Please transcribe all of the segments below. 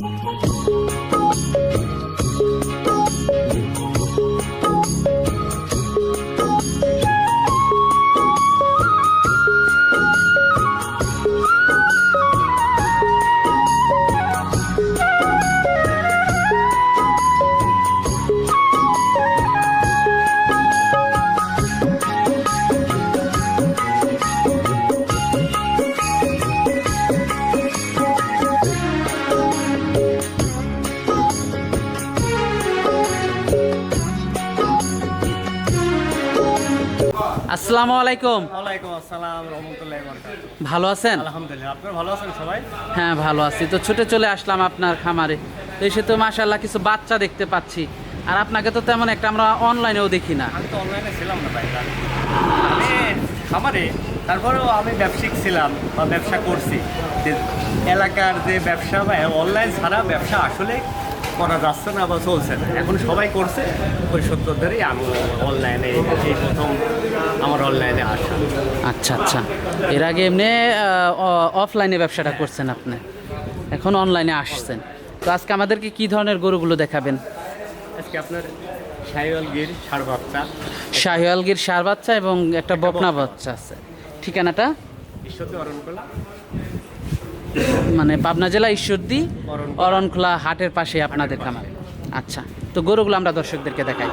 Música আসসালামু আলাইকুম। ওয়ালাইকুম আসসালাম রহমতুল্লাহ ভালো আছেন? আলহামদুলিল্লাহ আপনার ভালো আছেন সবাই? হ্যাঁ ভালো আছি। তো ছুটে চলে আসলাম আপনার খামারে। তো এসে তো মাশাল্লাহ কিছু বাচ্চা দেখতে পাচ্ছি। আর আপনাকে তো তেমন একটা আমরা অনলাইনেও দেখি না। আমি তো অনলাইনে ছিলাম না ভাই আমি খামারে তারপরেও আমি ব্যবসায়িক ছিলাম বা ব্যবসা করছি। যে এলাকার যে ব্যবসা বা অনলাইন ছাড়া ব্যবসা আসলে করা যাচ্ছে না বা চলছে না। এখন সবাই করছে ওই সত্য ধরেই আমি অনলাইনে এই প্রথম আমার অনলাইনে আসা। আচ্ছা আচ্ছা। এর আগে এমনি অফলাইনে ব্যবসাটা করছেন আপনি। এখন অনলাইনে আসছেন। তো আজকে আমাদেরকে কি ধরনের গরুগুলো দেখাবেন? আজকে আপনার সাইওয়াল গির সার বাচ্চা। শাহিওয়ালগির সার বাচ্চা এবং একটা বকনা। বাচ্চা আছে। ঠিকানাটা? ঈশ্বরদী অরণকলা। মানে পাবনা জেলা ঈশ্বরদী অরণখোলা। হাটের পাশে আপনাদের খামার। আচ্ছা তো গরুগুলো আমরা দর্শকদেরকে দেখাই।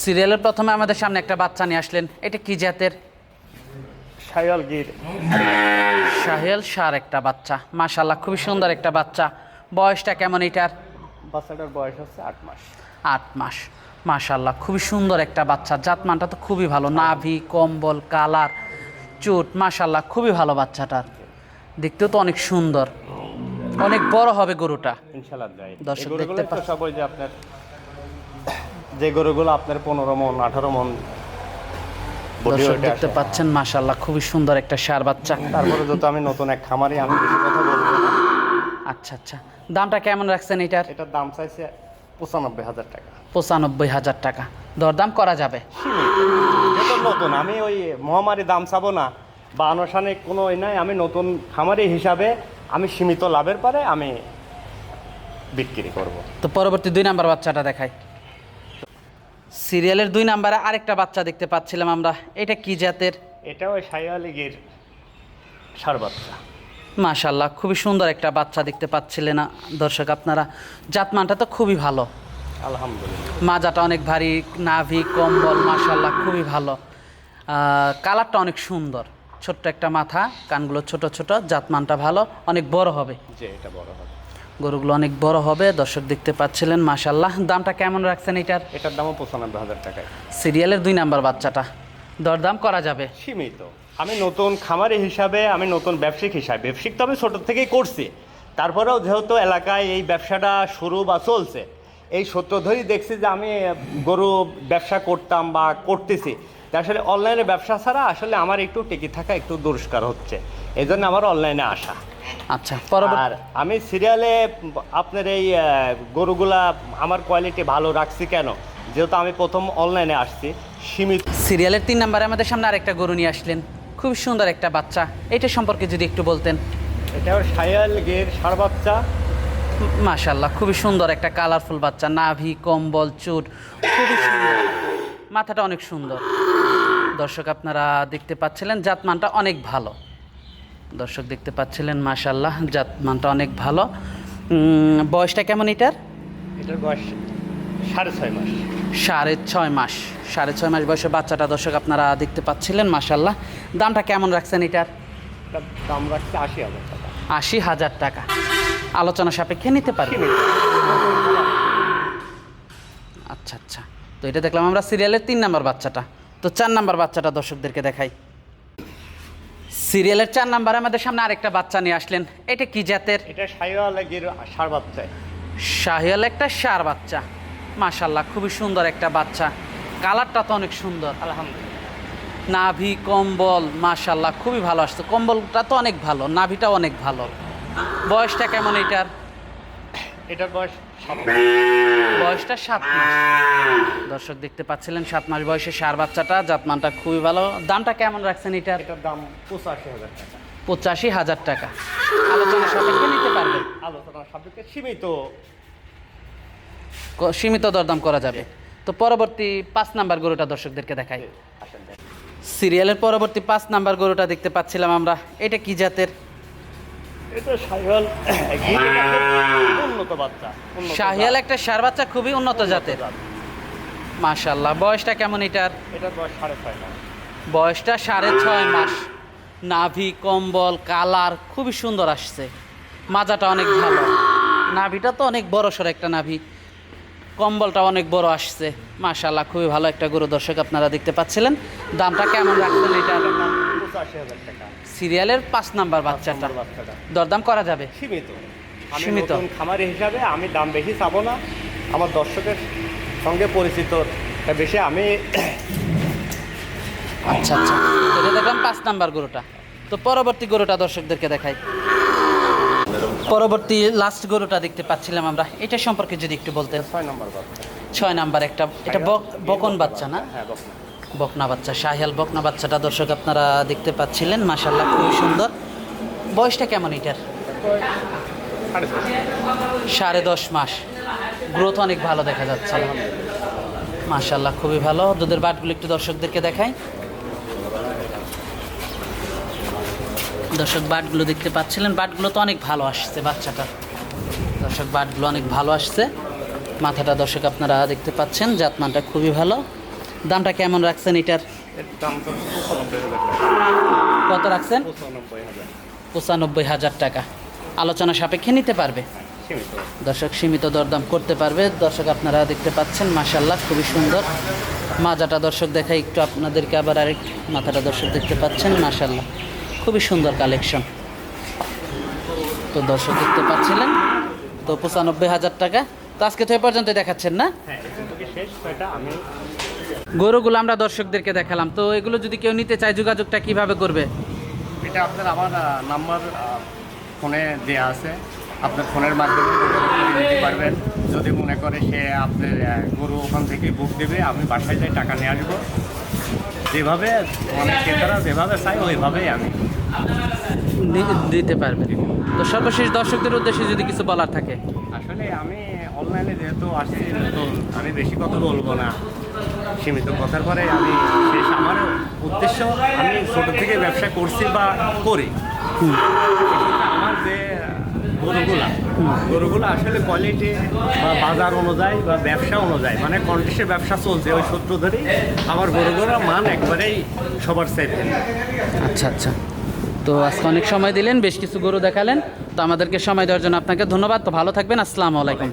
সিরিয়ালের প্রথমে আমাদের সামনে একটা বাচ্চা নিয়ে আসলেন। এটা কি জাতের? সাইওয়াল গির। শাহেল সার একটা বাচ্চা। মাশাল্লাহ খুবই সুন্দর একটা বাচ্চা। বয়সটা কেমন এটার? বাচ্চাটার বয়স হচ্ছে আট মাস। আট মাস। মাশাল্লাহ খুবই সুন্দর একটা বাচ্চা। জাতমানটা তো খুবই ভালো। নাভি কম্বল কালার চুট মাশাল্লাহ খুবই ভালো বাচ্চাটার। দেখতেও তো অনেক সুন্দর। অনেক বড় হবে গরুটা। ইনশাল্লাহ দর্শক দেখতে তো পাচ্ছে। সব ওই যে আপনার যে গরুগুলো আপনার পনেরো মন আঠারো মন দর্শক দেখতে পাচ্ছেন মাশাল্লাহ খুবই সুন্দর একটা সার বাচ্চা। তারপরে যত আমি নতুন এক খামারি আমি বেশি কথা বলব। আচ্ছা আচ্ছা। দামটা কেমন রাখছেন এটার? এটার দাম চাইছে পঁচানব্বই হাজার টাকা। পঁচানব্বই হাজার টাকা। দরদাম করা যাবে? নতুন আমি ওই মহামারী দাম চাবো না বা আনুষ্ঠানিক কোনো ই নাই আমি নতুন খামারি হিসাবে আমি সীমিত লাভের পরে আমি বিক্রি করব। তো পরবর্তী দুই নাম্বার বাচ্চাটা দেখাই। সিরিয়ালের দুই নাম্বারে আরেকটা বাচ্চা দেখতে পাচ্ছিলাম আমরা। এটা কি জাতের? এটা ওই সাইয়ালিগির সার বাচ্চা। মাশাল্লাহ খুবই সুন্দর একটা বাচ্চা দেখতে পাচ্ছিলেন না দর্শক আপনারা। জাতমানটা তো খুবই ভালো। আলহামদুলিল্লাহ। মাজাটা অনেক ভারী নাভি কম্বল মাশাল্লাহ খুবই ভালো। কালারটা অনেক সুন্দর। ছোট্ট একটা মাথা কানগুলো ছোট ছোট জাতমানটা ভালো অনেক বড় হবে। যে এটা বড় হবে। গরুগুলো অনেক বড় হবে দর্শক দেখতে পাচ্ছিলেন মাশাল্লাহ দামটা কেমন রাখছেন এটার? এটার দামও পঁচানব্বই হাজার টাকায়। সিরিয়ালের দুই নাম্বার বাচ্চাটা। দরদাম করা যাবে। সীমিত। আমি নতুন খামারি হিসাবে আমি নতুন ব্যবসায়িক হিসাবে ব্যবসায়িক তো আমি ছোটো থেকেই করছি। তারপরেও যেহেতু এলাকায় এই ব্যবসাটা শুরু বা চলছে এই সত্য ধরেই দেখছি যে আমি গরু ব্যবসা করতাম বা করতেছি। আসলে অনলাইনে ব্যবসা ছাড়া আসলে আমার একটু টিকে থাকা একটু দুষ্কার হচ্ছে। এই জন্য আমার অনলাইনে আসা। আচ্ছা আর আমি সিরিয়ালে আপনার এই গরুগুলা আমার কোয়ালিটি ভালো রাখছি কেন? যেহেতু আমি প্রথম অনলাইনে আসছি সীমিত সিরিয়ালের তিন নাম্বারে আমাদের সামনে আরেকটা গরু নিয়ে আসলেন। খুব সুন্দর একটা বাচ্চা। এটা সম্পর্কে যদি একটু বলতেন। এটা সায়াল গের ষাড় বাচ্চা। মাশাল্লাহ খুবই সুন্দর একটা কালারফুল বাচ্চা। নাভি কম্বল চুট খুবই সুন্দর। মাথাটা অনেক সুন্দর। দর্শক আপনারা দেখতে পাচ্ছিলেন জাতমানটা অনেক ভালো। দর্শক দেখতে পাচ্ছিলেন মাশাল্লাহ জাতমানটা অনেক ভালো। বয়সটা কেমন এটার? এটার বয়স সাড়ে ছয় মাস। সাড়ে ছয় মাস সাড়ে ছয় মাস বয়সে বাচ্চাটা দর্শক আপনারা দেখতে পাচ্ছিলেন মাশাল্লাহ দামটা কেমন রাখছেন এটার? এটার দাম রাখছে আশি হাজার টাকা। আশি হাজার টাকা। আলোচনা সাপেক্ষে নিতে পারি? আচ্ছা আচ্ছা। তো এটা দেখলাম আমরা সিরিয়ালের তিন নাম্বার বাচ্চাটা। তো চার নাম্বার বাচ্চাটা দর্শকদেরকে দেখাই। সিরিয়ালের চার নাম্বারে আমাদের সামনে আরেকটা বাচ্চা নিয়ে আসলেন। এটা কি জাতের? এটা সাইওয়াল গির ষাড় বাচ্চায় শাহিয়াল একটা সার বাচ্চা। মাশাল্লাহ খুবই সুন্দর একটা বাচ্চা। কালারটা তো অনেক সুন্দর। আলহামদুলিল্লাহ। নাভি কম্বল মাশাল্লাহ খুবই ভালো আসতো কম্বলটা তো অনেক ভালো নাভিটাও অনেক ভালো। বয়সটা কেমন এটার? এটার বয়স বয়সটা সাত মাস। দর্শক দেখতে পাচ্ছিলেন সাত মাস বয়সে সার বাচ্চাটা জাতমানটা খুবই ভালো। দামটা কেমন রাখছেন এটার? এটার দাম পঁচাশি হাজার টাকা। পঁচাশি হাজার টাকা। আলোচনা সাপেক্ষে নিতে পারবে আলোচনা সাপেক্ষে সীমিত। সীমিত দরদাম করা যাবে। তো পরবর্তী পাঁচ নাম্বার গরুটা দর্শকদেরকে দেখাই। সিরিয়ালের পরবর্তী পাঁচ নাম্বার গরুটা দেখতে পাচ্ছিলাম আমরা। এটা কি জাতের? এটা সাইহল উন্নত বাচ্চা শাহিয়াল একটা সার বাচ্চা খুবই উন্নত জাতের। জাত। মাশাল্লাহ বয়সটা কেমন এটার? এটার বয়স সাড়ে ছয় মাস। বয়সটা সাড়ে ছয় মাস। নাভি কম্বল কালার খুবই সুন্দর আসছে। মাজাটা অনেক ভালো। নাভিটা তো অনেক বড় সড় একটা নাভি। কম্বলটা অনেক বড় আসছে। মাশাল্লাহ খুবই ভালো একটা গরু দর্শক আপনারা দেখতে পাচ্ছিলেন। দামটা কেমন রাখছেন এটা? টাকা। সিরিয়ালের পাঁচ নাম্বার বাচ্চাটা। বাচ্চাটা। দরদাম করা যাবে? সীমিত। সীমিত। খামারি হিসাবে আমি দাম বেশি চাবো না। আমার দর্শকের সঙ্গে পরিচিত বেশি আমি আচ্ছা আচ্ছা। এটা দেখলাম পাঁচ নাম্বার গরুটা। তো পরবর্তী গরুটা দর্শকদেরকে দেখাই। পরবর্তী লাস্ট গরুটা দেখতে পাচ্ছিলাম আমরা। এটা সম্পর্কে যদি একটু বলতেন। ছয় নম্বর ছয় নাম্বার একটা এটা বক- বকন বাচ্চা না? হ্যাঁ বকনা। বাচ্চা শাহিয়াল বকনা বাচ্চাটা দর্শক আপনারা দেখতে পাচ্ছিলেন মাশাল্লাহ খুবই সুন্দর। বয়সটা কেমন এটার? সাড়ে দশ মাস। গ্রোথ অনেক ভালো দেখা যাচ্ছে। মাশাল্লাহ খুবই ভালো। দুধের বাটগুলো একটু দর্শকদেরকে দেখাই। দর্শক বাটগুলো দেখতে পাচ্ছিলেন। বাটগুলো তো অনেক ভালো আসছে বাচ্চাটা। দর্শক বাটগুলো অনেক ভালো আসছে। মাথাটা দর্শক আপনারা দেখতে পাচ্ছেন, জাতমানটা খুবই ভালো। দামটা কেমন রাখছেন এটার? কত রাখছেন? পঁচানব্বই হাজার। টাকা। আলোচনা সাপেক্ষে নিতে পারবে? দর্শক সীমিত দরদাম করতে পারবে। দর্শক আপনারা দেখতে পাচ্ছেন মাশাল্লাহ খুবই সুন্দর। মাজাটা দর্শক দেখাই একটু আপনাদেরকে আবার আরেক মাথাটা দর্শক দেখতে পাচ্ছেন মাশাল্লাহ খুবই সুন্দর কালেকশন। তো দর্শক দেখতে পাচ্ছিলেন তো পঁচানব্বই হাজার টাকা। তো আজকে তো এ পর্যন্ত দেখাচ্ছেন না? হ্যাঁ আমি গরুগুলো আমরা দর্শকদেরকে দেখালাম। তো এগুলো যদি কেউ নিতে চায় যোগাযোগটা কীভাবে করবে? এটা আপনার আমার নাম্বার ফোনে দেয়া আছে। আপনার ফোনের মাধ্যমে নিতে পারবেন। যদি মনে করে সে আপনার গরু ওখান থেকে বুক দেবে আমি বাসায় যাই টাকা নিয়ে আসব। যেভাবে মানে ক্রেতারা যেভাবে চাই ওইভাবেই আমি। দিতে পারবে তো সর্বশেষ দর্শকদের উদ্দেশ্যে যদি কিছু বলার থাকে। আসলে আমি অনলাইনে যেহেতু আসছি নতুন আমি বেশি কথা বলব না। সীমিত কথার পরে আমি শেষ আমার উদ্দেশ্য আমি ছোট থেকে ব্যবসা করছি বা করি। আমার যে গরুগুলা গরুগুলো আসলে কোয়ালিটি বা বাজার অনুযায়ী বা ব্যবসা অনুযায়ী মানে কন্ডিশনের ব্যবসা চলছে ওই সূত্র ধরেই আমার গরুগুলোর মান একবারেই সবার চাইতে আচ্ছা আচ্ছা। তো আজকে অনেক সময় দিলেন বেশ কিছু গরু দেখালেন। তো আমাদেরকে সময় দেওয়ার জন্য আপনাকে ধন্যবাদ। তো ভালো থাকবেন। আসসালামু আলাইকুম।